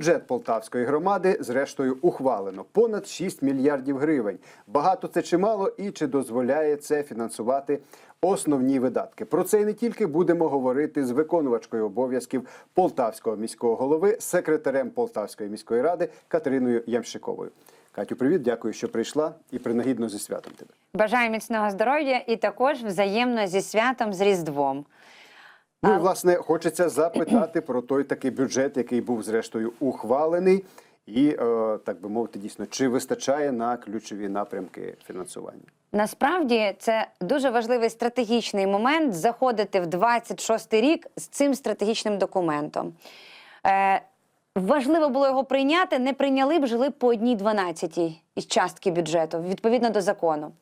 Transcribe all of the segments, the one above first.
Бюджет Полтавської громади, зрештою, ухвалено понад 6 мільярдів гривень. Багато це чи мало, і чи дозволяє це фінансувати основні видатки. Про це і не тільки будемо говорити з виконувачкою обов'язків Полтавського міського голови, секретарем Полтавської міської ради Катериною Ямщиковою. Катю, привіт, дякую, що прийшла, і принагідно зі святом тебе. Бажаю міцного здоров'я і також взаємно зі святом з Різдвом. Ну і власне хочеться запитати про той такий бюджет, який був зрештою ухвалений, і е, так би мовити, дійсно, чи вистачає на ключові напрямки фінансування? Насправді це дуже важливий стратегічний момент заходити в 26-й рік з цим стратегічним документом. Е, важливо було його прийняти, не прийняли б, жили по одній 12 із частки бюджету, відповідно до закону.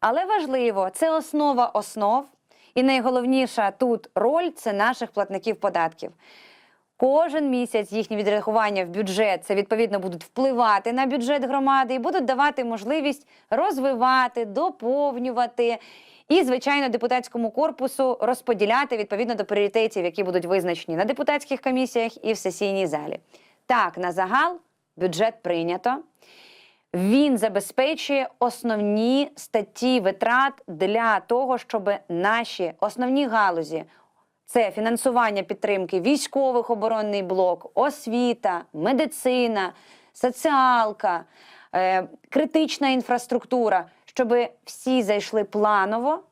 Але важливо, це основа основ, і найголовніша тут роль це наших платників податків. Кожен місяць їхні відрахування в бюджет це відповідно будуть впливати на бюджет громади і будуть давати можливість розвивати, доповнювати і, звичайно, депутатському корпусу розподіляти відповідно до пріоритетів, які будуть визначені на депутатських комісіях і в сесійній залі. Так, на загал бюджет прийнято. Він забезпечує основні статті витрат для того, щоб наші основні галузі це фінансування підтримки військових оборонний блок, освіта, медицина, соціалка, е, критична інфраструктура, щоб всі зайшли планово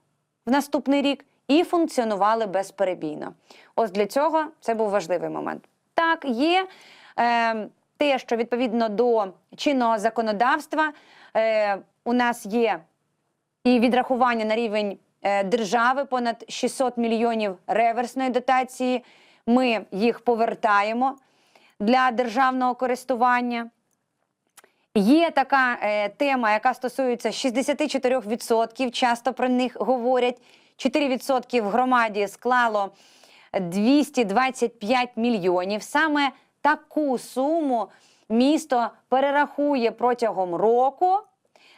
в наступний рік і функціонували безперебійно. Ось для цього це був важливий момент. Так, є е, те, що відповідно до чинного законодавства е, у нас є і відрахування на рівень е, держави понад 600 мільйонів реверсної дотації. Ми їх повертаємо для державного користування. Є така е, тема, яка стосується 64%, часто про них говорять. 4% в громаді склало 225 мільйонів. Саме таку суму місто перерахує протягом року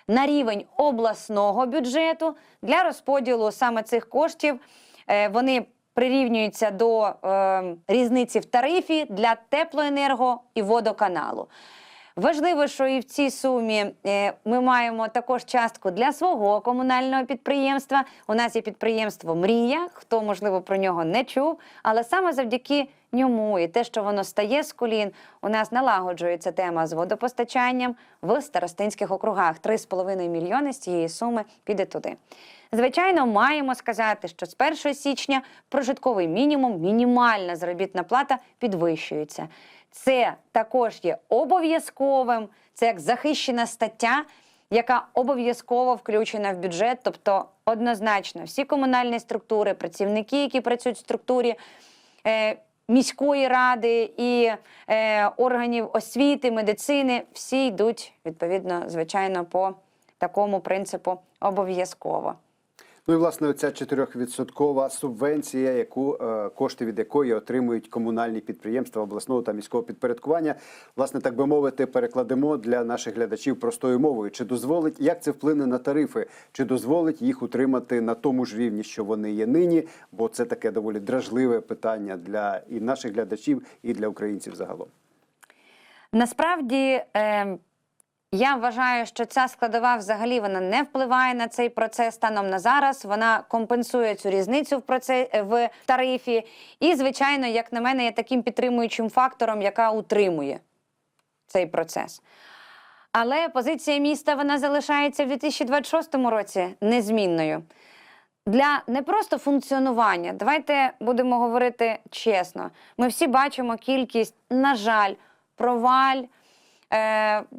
на рівень обласного бюджету для розподілу саме цих коштів. Е, Вони прирівнюються до е, різниці в тарифі для теплоенерго і водоканалу. Важливо, що і в цій сумі е, ми маємо також частку для свого комунального підприємства. У нас є підприємство Мрія. Хто можливо про нього не чув, але саме завдяки ньому і те, що воно стає з колін, у нас налагоджується тема з водопостачанням в старостинських округах. 3,5 мільйони з цієї суми піде туди. Звичайно, маємо сказати, що з 1 січня прожитковий мінімум, мінімальна заробітна плата підвищується. Це також є обов'язковим, це як захищена стаття, яка обов'язково включена в бюджет. Тобто, однозначно, всі комунальні структури, працівники, які працюють в структурі е, міської ради і е, органів освіти, медицини, всі йдуть відповідно, звичайно, по такому принципу обов'язково. Ну і власне оця 4% субвенція, яку е, кошти від якої отримують комунальні підприємства обласного та міського підпорядкування, власне, так би мовити, перекладемо для наших глядачів простою мовою. Чи дозволить як це вплине на тарифи? Чи дозволить їх утримати на тому ж рівні, що вони є нині? Бо це таке доволі дражливе питання для і наших глядачів, і для українців загалом. Насправді. Е, я вважаю, що ця складова взагалі вона не впливає на цей процес станом на зараз. Вона компенсує цю різницю в процесі, в тарифі. І, звичайно, як на мене, є таким підтримуючим фактором, яка утримує цей процес. Але позиція міста вона залишається в 2026 році незмінною. Для не просто функціонування, давайте будемо говорити чесно. Ми всі бачимо кількість, на жаль, проваль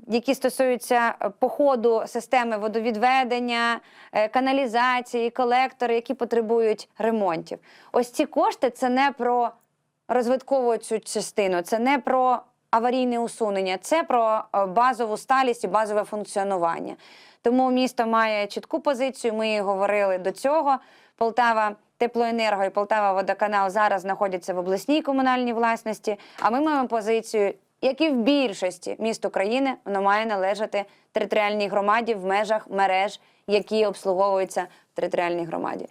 які стосуються походу системи водовідведення, е, каналізації, колектори, які потребують ремонтів. Ось ці кошти це не про розвиткову цю частину, це не про аварійне усунення, це про е, базову сталість і базове функціонування. Тому місто має чітку позицію. Ми говорили до цього. Полтава. Теплоенерго і Полтава Водоканал зараз знаходяться в обласній комунальній власності. А ми маємо позицію як і в більшості міст України, воно має належати територіальній громаді в межах мереж, які обслуговуються в територіальній громаді.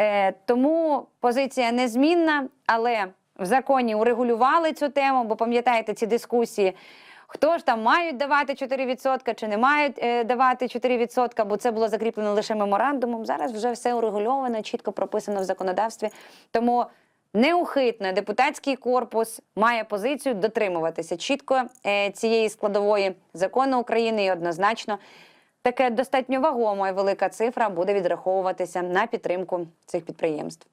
Е, тому позиція незмінна, але в законі урегулювали цю тему, бо пам'ятаєте ці дискусії. Хто ж там мають давати 4% чи не мають е, давати 4%, бо це було закріплено лише меморандумом. Зараз вже все урегульовано, чітко прописано в законодавстві. Тому неухитно депутатський корпус має позицію дотримуватися чітко е, цієї складової закону України і однозначно таке достатньо вагома і велика цифра буде відраховуватися на підтримку цих підприємств.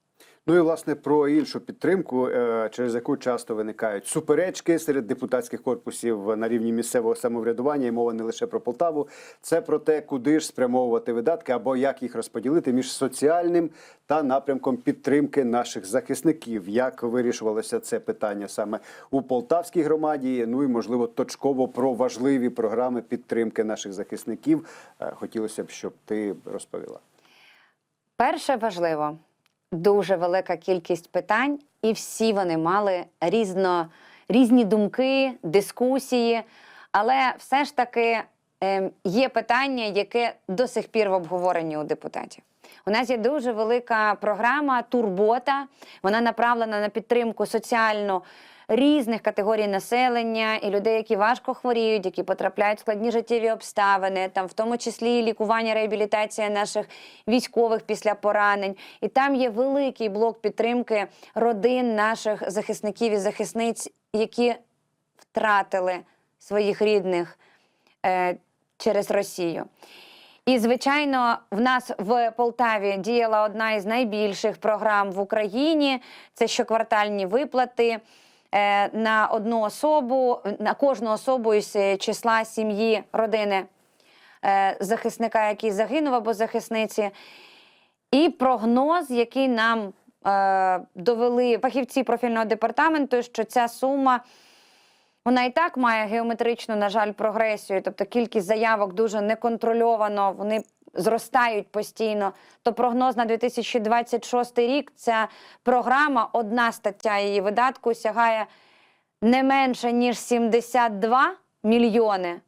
Ну і власне про іншу підтримку, е, через яку часто виникають суперечки серед депутатських корпусів на рівні місцевого самоврядування, і мова не лише про Полтаву. Це про те, куди ж спрямовувати видатки або як їх розподілити між соціальним та напрямком підтримки наших захисників. Як вирішувалося це питання саме у Полтавській громаді? Ну і можливо точково про важливі програми підтримки наших захисників. Е, Хотілося б, щоб ти розповіла. Перше важливо дуже велика кількість питань, і всі вони мали різно, різні думки, дискусії. Але все ж таки ем, є питання, яке до сих пір в обговоренні у депутатів. У нас є дуже велика програма Турбота. Вона направлена на підтримку соціальну різних категорій населення і людей, які важко хворіють, які потрапляють в складні життєві обставини, там в тому числі і лікування, реабілітація наших військових після поранень. І там є великий блок підтримки родин наших захисників і захисниць, які втратили своїх рідних е, через Росію. І, звичайно, в нас в Полтаві діяла одна із найбільших програм в Україні. Це щоквартальні виплати на одну особу, на кожну особу із е, числа сім'ї родини е, захисника, який загинув або захисниці. І прогноз, який нам е, довели фахівці профільного департаменту, що ця сума вона і так має геометричну, на жаль, прогресію. Тобто кількість заявок дуже неконтрольовано, вони зростають постійно. То прогноз на 2026 рік ця програма, одна стаття її видатку сягає не менше ніж 72 мільйони,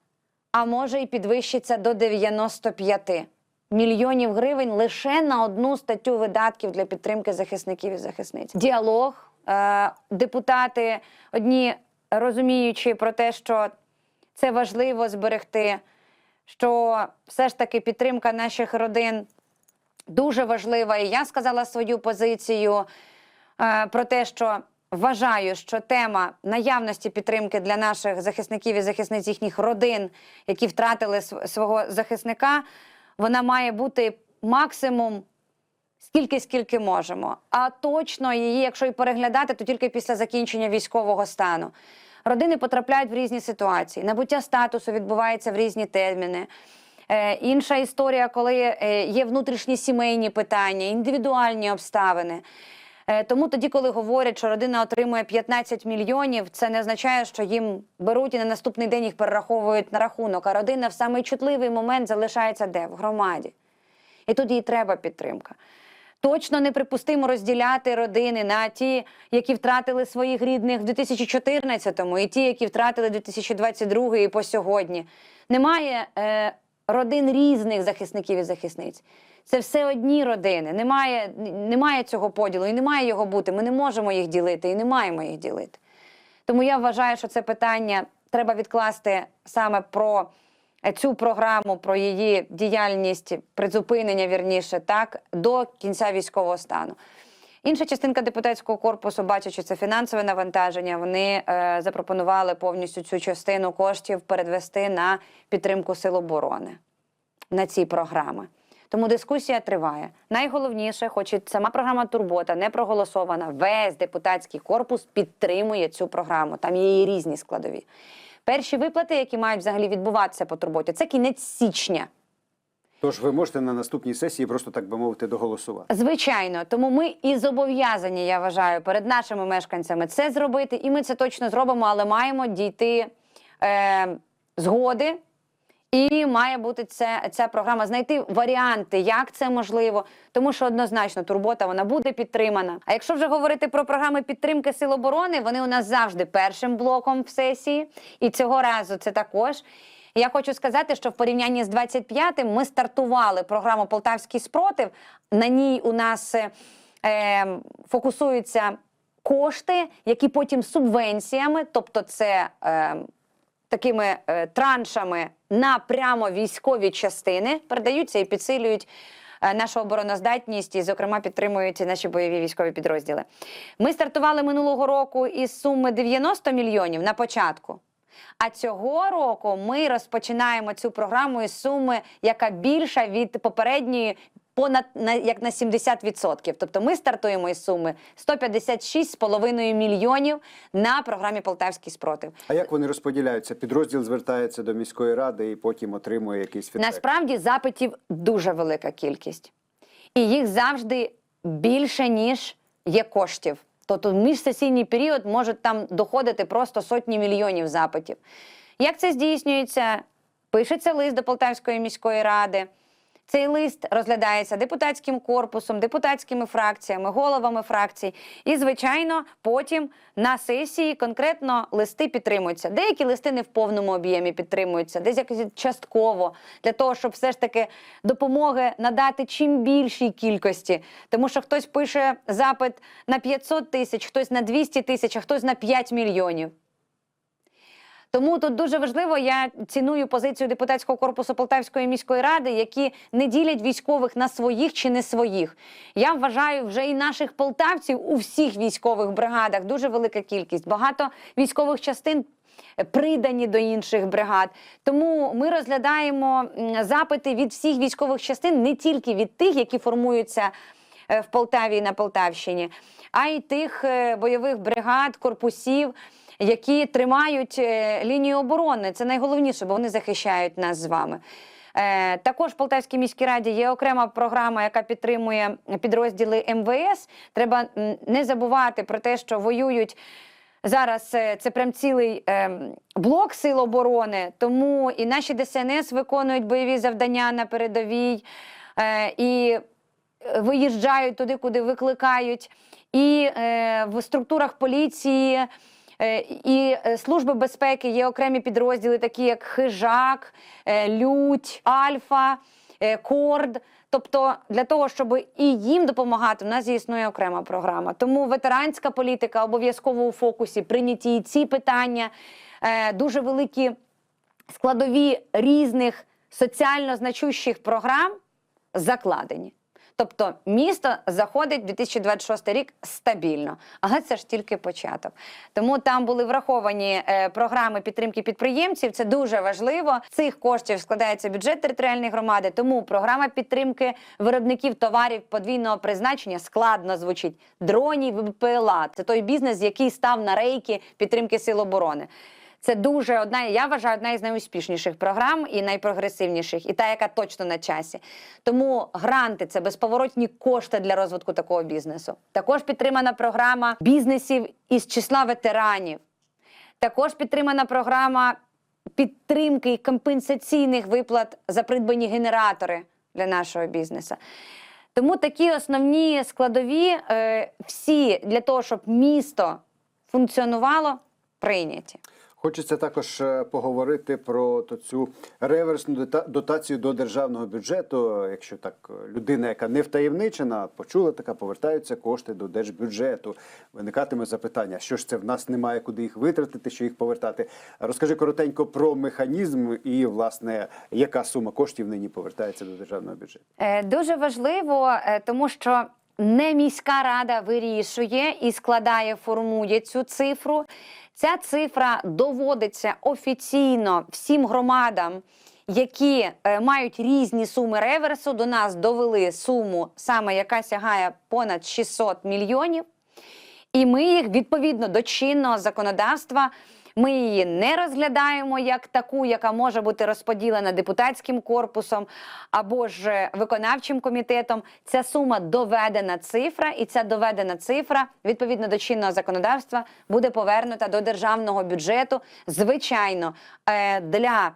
а може і підвищиться до 95 мільйонів гривень лише на одну статтю видатків для підтримки захисників і захисниць. Діалог, е, депутати одні розуміючи про те, що це важливо зберегти, що все ж таки підтримка наших родин дуже важлива. І я сказала свою позицію е, про те, що вважаю, що тема наявності підтримки для наших захисників і захисниць їхніх родин, які втратили свого захисника, вона має бути максимум. Скільки, скільки можемо. А точно її, якщо і переглядати, то тільки після закінчення військового стану. Родини потрапляють в різні ситуації. Набуття статусу відбувається в різні терміни. Е, інша історія, коли е, є внутрішні сімейні питання, індивідуальні обставини. Е, тому тоді, коли говорять, що родина отримує 15 мільйонів, це не означає, що їм беруть і на наступний день їх перераховують на рахунок. А родина в самий чутливий момент залишається де? В громаді. І тут їй треба підтримка. Точно неприпустимо розділяти родини на ті, які втратили своїх рідних в 2014-му, і ті, які втратили 2022 і по сьогодні. Немає е, родин різних захисників і захисниць. Це все одні родини. Немає, немає цього поділу і немає його бути. Ми не можемо їх ділити і не маємо їх ділити. Тому я вважаю, що це питання треба відкласти саме про цю програму, про її діяльність, призупинення вірніше, так до кінця військового стану. Інша частинка депутатського корпусу, бачачи це фінансове навантаження, вони е, запропонували повністю цю частину коштів передвести на підтримку сил оборони на ці програми. Тому дискусія триває. Найголовніше, хоч і сама програма Турбота не проголосована, весь депутатський корпус підтримує цю програму. Там є її різні складові. Перші виплати, які мають взагалі відбуватися по турботі, це кінець січня. Тож ви можете на наступній сесії просто так би мовити доголосувати. Звичайно, тому ми і зобов'язані, я вважаю, перед нашими мешканцями це зробити, і ми це точно зробимо, але маємо дійти е, згоди. І має бути це, ця програма знайти варіанти, як це можливо, тому що однозначно турбота вона буде підтримана. А якщо вже говорити про програми підтримки сил оборони, вони у нас завжди першим блоком в сесії, і цього разу це також. Я хочу сказати, що в порівнянні з 25-м ми стартували програму Полтавський спротив. На ній у нас е, е, фокусуються кошти, які потім субвенціями, тобто це е, такими е, траншами на прямо військові частини передаються і підсилюють. е, Нашу обороноздатність і, зокрема, підтримують наші бойові військові підрозділи. Ми стартували минулого року із суми 90 мільйонів на початку. А цього року ми розпочинаємо цю програму із суми, яка більша від попередньої. Понад на як на 70%. Тобто ми стартуємо із суми 156,5 мільйонів на програмі Полтавський спротив. А як вони розподіляються? Підрозділ звертається до міської ради і потім отримує якийсь фідбек? Насправді запитів дуже велика кількість, і їх завжди більше ніж є коштів. Тобто в міжсесійний період можуть там доходити просто сотні мільйонів запитів. Як це здійснюється? Пишеться лист до Полтавської міської ради. Цей лист розглядається депутатським корпусом, депутатськими фракціями, головами фракцій. І, звичайно, потім на сесії конкретно листи підтримуються. Деякі листи не в повному об'ємі підтримуються, десь якось частково, для того, щоб все ж таки допомоги надати чим більшій кількості. Тому що хтось пише запит на 500 тисяч, хтось на 200 тисяч, а хтось на 5 мільйонів. Тому тут дуже важливо, я ціную позицію депутатського корпусу Полтавської міської ради, які не ділять військових на своїх чи не своїх. Я вважаю, вже і наших полтавців у всіх військових бригадах дуже велика кількість. Багато військових частин придані до інших бригад. Тому ми розглядаємо запити від всіх військових частин, не тільки від тих, які формуються е, в Полтаві і на Полтавщині, а й тих е, бойових бригад, корпусів. Які тримають е, лінію оборони, це найголовніше, бо вони захищають нас з вами. Е, також в Полтавській міській раді є окрема програма, яка підтримує підрозділи МВС. Треба не забувати про те, що воюють зараз. е, Це прям цілий е, блок сил оборони. Тому і наші ДСНС виконують бойові завдання на передовій. І виїжджають туди, куди викликають, і в структурах поліції. Е, І е, служби безпеки є окремі підрозділи, такі як Хижак, е, Лють, Альфа, Корд. Тобто для того, щоб і їм допомагати, у нас існує окрема програма. Тому ветеранська політика обов'язково у фокусі прийняті і ці питання, дуже великі складові різних соціально значущих програм закладені. Тобто місто заходить в 2026 рік стабільно, але це ж тільки початок. Тому там були враховані е, програми підтримки підприємців. Це дуже важливо. Цих коштів складається бюджет територіальної громади. Тому програма підтримки виробників товарів подвійного призначення складно звучить. Дронів, БПЛА. Це той бізнес, який став на рейки підтримки сил оборони. Це дуже одна, я вважаю, одна із найуспішніших програм і найпрогресивніших, і та, яка точно на часі. Тому гранти це безповоротні кошти для розвитку такого бізнесу. Також підтримана програма бізнесів із числа ветеранів. Також підтримана програма підтримки і компенсаційних виплат за придбані генератори для нашого бізнесу. Тому такі основні складові, е, всі для того, щоб місто функціонувало, прийняті. Хочеться також е, поговорити про цю реверсну дота- дотацію до державного бюджету. Якщо так е, людина, яка не втаємничена, почула така, повертаються кошти до держбюджету. Виникатиме запитання, що ж це в нас немає куди їх витратити, що їх повертати. Розкажи коротенько про механізм і власне яка сума коштів нині повертається до державного бюджету. Е, Дуже важливо, тому що не міська рада вирішує і складає, формує цю цифру. Ця цифра доводиться офіційно всім громадам, які е, мають різні суми реверсу. До нас довели суму, саме яка сягає понад 600 мільйонів. І ми їх відповідно до чинного законодавства. Ми її не розглядаємо як таку, яка може бути розподілена депутатським корпусом або ж виконавчим комітетом. Ця сума доведена цифра, і ця доведена цифра відповідно до чинного законодавства буде повернута до державного бюджету. Звичайно, е, для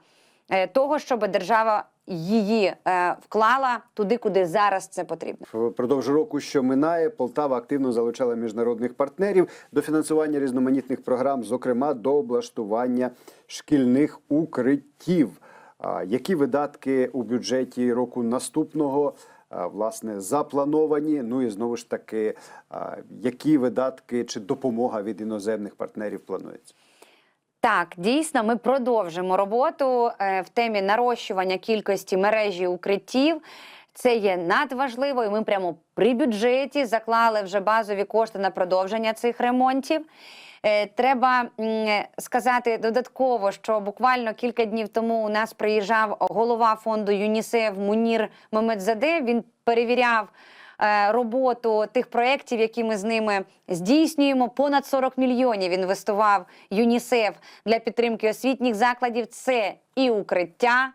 е, того, щоб держава її е, вклала туди, куди зараз це потрібно. Впродовж року, що минає, Полтава активно залучала міжнародних партнерів до фінансування різноманітних програм, зокрема до облаштування шкільних укриттів. Які видатки у бюджеті року наступного власне заплановані. Ну і знову ж таки, які видатки чи допомога від іноземних партнерів планується? Так, дійсно, ми продовжимо роботу е, в темі нарощування кількості мережі укриттів. Це є надважливо, і ми прямо при бюджеті заклали вже базові кошти на продовження цих ремонтів. Е, Треба сказати додатково, що буквально кілька днів тому у нас приїжджав голова фонду ЮНІСЕФ Мунір Мамедзаде. Він перевіряв роботу тих проєктів, які ми з ними здійснюємо. Понад 40 мільйонів інвестував ЮНІСЕФ для підтримки освітніх закладів. Це і укриття.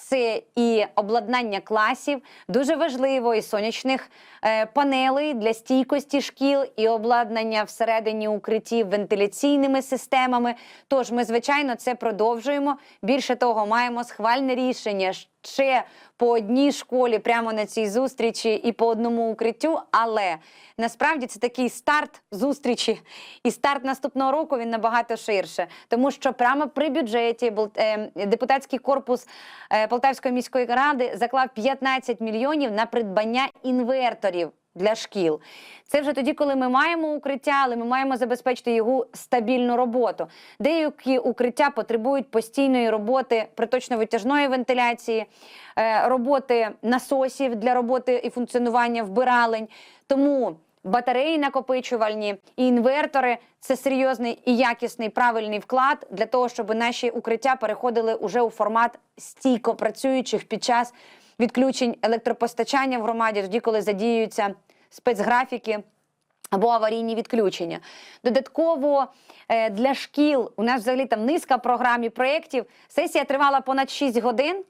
Це і обладнання класів, дуже важливо, і сонячних е, панелей для стійкості шкіл, і обладнання всередині укриттів вентиляційними системами. Тож ми, звичайно, це продовжуємо. Більше того, маємо схвальне рішення ще по одній школі прямо на цій зустрічі і по одному укриттю. Але насправді це такий старт зустрічі, і старт наступного року він набагато ширше, тому що прямо при бюджеті е, депутатський корпус е, Полтавської міської ради заклав 15 мільйонів на придбання інверторів. Для шкіл це вже тоді, коли ми маємо укриття, але ми маємо забезпечити його стабільну роботу. Деякі укриття потребують постійної роботи приточно-витяжної вентиляції, е, роботи насосів для роботи і функціонування вбиралень. Тому батареї накопичувальні і інвертори це серйозний і якісний правильний вклад для того, щоб наші укриття переходили уже у формат стійко працюючих під час відключень електропостачання в громаді, тоді, коли задіюються спецграфіки. Або аварійні відключення. Додатково е, для шкіл у нас взагалі там низка програм і проєктів. Сесія тривала понад 6 годин.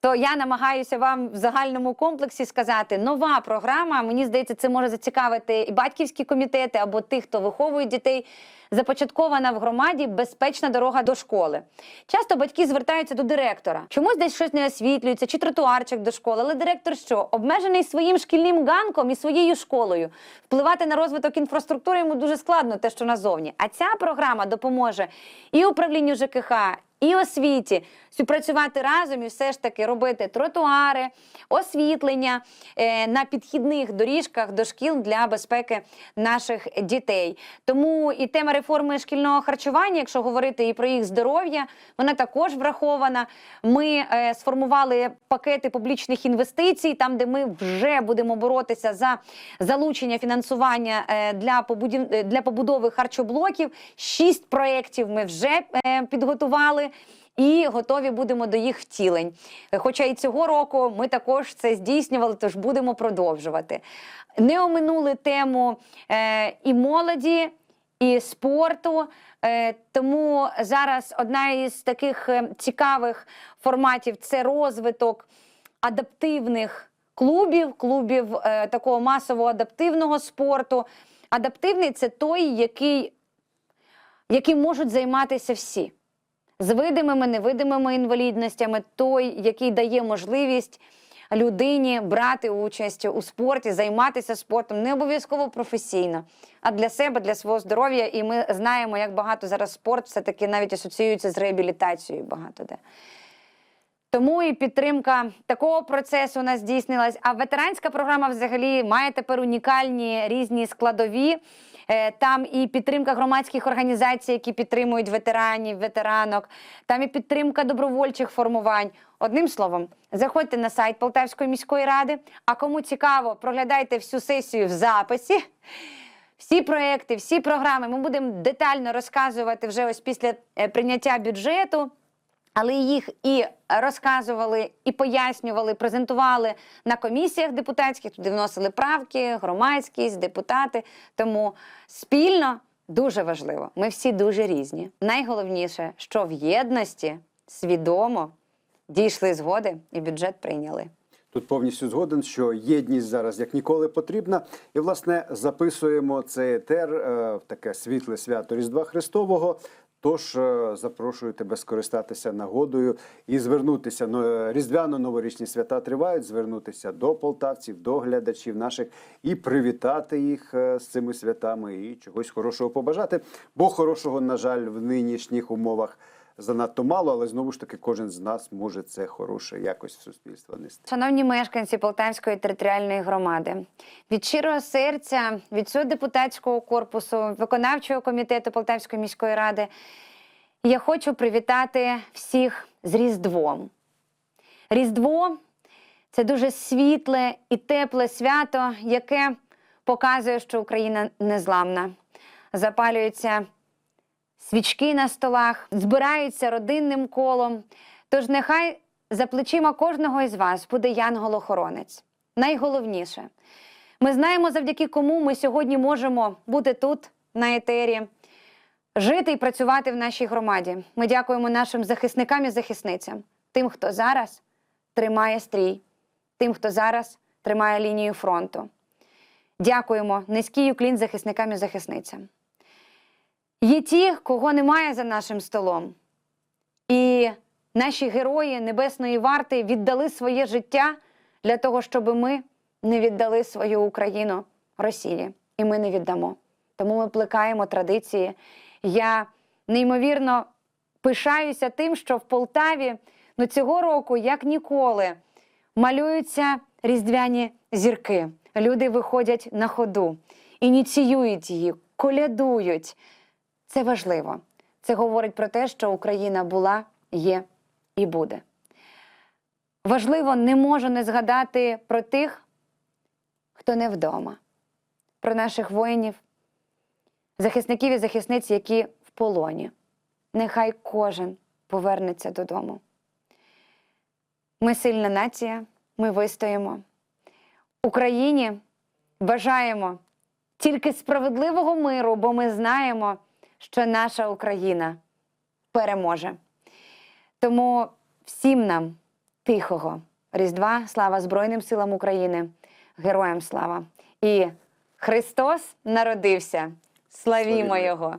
То я намагаюся вам в загальному комплексі сказати, нова програма. Мені здається, це може зацікавити і батьківські комітети або тих, хто виховує дітей. Започаткована в громаді безпечна дорога до школи. Часто батьки звертаються до директора. Чомусь десь щось не освітлюється, чи тротуарчик до школи. Але директор що обмежений своїм шкільним ганком і своєю школою. Впливати на розвиток інфраструктури йому дуже складно, те, що назовні. А ця програма допоможе і управлінню ЖКХ, і освіті співпрацювати разом і все ж таки робити тротуари, освітлення е, на підхідних доріжках до шкіл для безпеки наших дітей. Тому і тема реформи шкільного харчування, якщо говорити і про їх здоров'я, вона також врахована. Ми е, сформували пакети публічних інвестицій, там де ми вже будемо боротися за залучення фінансування е, для для побудови харчоблоків. Шість проєктів ми вже е, І готові будемо до їх втілень. Хоча і цього року ми також це здійснювали, тож будемо продовжувати. Не оминули тему е, і молоді, і спорту. Е, тому зараз одна із таких е, цікавих форматів це розвиток адаптивних клубів, клубів е, такого масового адаптивного спорту. Адаптивний це той, який, яким можуть займатися всі з видимими, невидимими інвалідностями, той, який дає можливість людині брати участь у спорті, займатися спортом, не обов'язково професійно, а для себе, для свого здоров'я. І ми знаємо, як багато зараз спорт все-таки навіть асоціюється з реабілітацією багато де. Тому і підтримка такого процесу у нас здійснилась. А ветеранська програма взагалі має тепер унікальні різні складові. Е, Там і підтримка громадських організацій, які підтримують ветеранів, ветеранок, там і підтримка добровольчих формувань. Одним словом, заходьте на сайт Полтавської міської ради. А кому цікаво, проглядайте всю сесію в записі. Всі проекти, всі програми ми будемо детально розказувати вже ось після е, прийняття бюджету. Але їх і розказували, і пояснювали, презентували на комісіях депутатських, туди вносили правки, громадськість, депутати. Тому спільно дуже важливо. Ми всі дуже різні. Найголовніше, що в єдності свідомо дійшли згоди і бюджет прийняли. Тут повністю згоден, що єдність зараз як ніколи потрібна. І, власне, записуємо цей етер е, в таке світле свято Різдва Христового. Тож е, запрошую тебе скористатися нагодою і звернутися. Ну, е, Різдвяно-новорічні свята тривають. Звернутися до полтавців, до глядачів наших і привітати їх е, з цими святами і чогось хорошого побажати. Бо хорошого, на жаль, в нинішніх умовах занадто мало, але знову ж таки кожен з нас може це хороше якось в суспільство нести. Шановні мешканці Полтавської територіальної громади, від щирого серця, від всього депутатського корпусу, виконавчого комітету Полтавської міської ради, я хочу привітати всіх з Різдвом. Різдво це дуже світле і тепле свято, яке показує, що Україна незламна. Запалюються свічки на столах, збираються родинним колом. Тож нехай за плечима кожного із вас буде янгол-охоронець. Найголовніше, ми знаємо, завдяки кому ми сьогодні можемо бути тут, на етері, жити і працювати в нашій громаді. Ми дякуємо нашим захисникам і захисницям, тим, хто зараз тримає стрій, тим, хто зараз тримає лінію фронту. Дякуємо низький уклін захисникам і захисницям. Є ті, кого немає за нашим столом. І наші герої Небесної варти віддали своє життя для того, щоб ми не віддали свою Україну Росії. І ми не віддамо. Тому ми плекаємо традиції. Я неймовірно пишаюся тим, що в Полтаві ну, цього року, як ніколи, малюються різдвяні зірки. Люди виходять на ходу, ініціюють її, колядують. Це важливо. Це говорить про те, що Україна була, є і буде. Важливо, не можу не згадати про тих, хто не вдома, про наших воїнів, захисників і захисниць, які в полоні. Нехай кожен повернеться додому. Ми сильна нація, ми вистоїмо. Україні бажаємо тільки справедливого миру, бо ми знаємо, що наша Україна переможе. Тому всім нам тихого Різдва, слава Збройним силам України, героям слава! І Христос народився. Славімо. Його!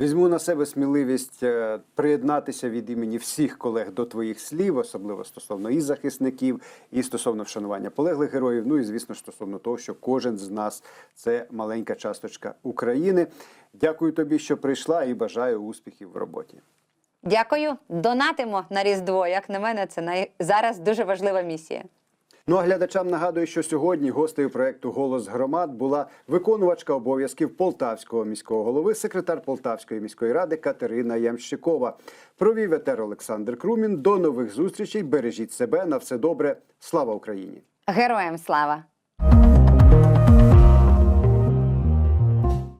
Візьму на себе сміливість е, приєднатися від імені всіх колег до твоїх слів, особливо стосовно і захисників, і стосовно вшанування полеглих героїв. Ну і звісно, стосовно того, що кожен з нас це маленька часточка України. Дякую тобі, що прийшла, і бажаю успіхів в роботі. Дякую. Донатимо на Різдво. Як на мене, це най... зараз дуже важлива місія. Ну а глядачам нагадую, що сьогодні гостею проекту Голос громад була виконувачка обов'язків полтавського міського голови, секретар Полтавської міської ради Катерина Ямщикова. Провів етер Олександр Крумін. До нових зустрічей. Бережіть себе на все добре. Слава Україні! Героям слава!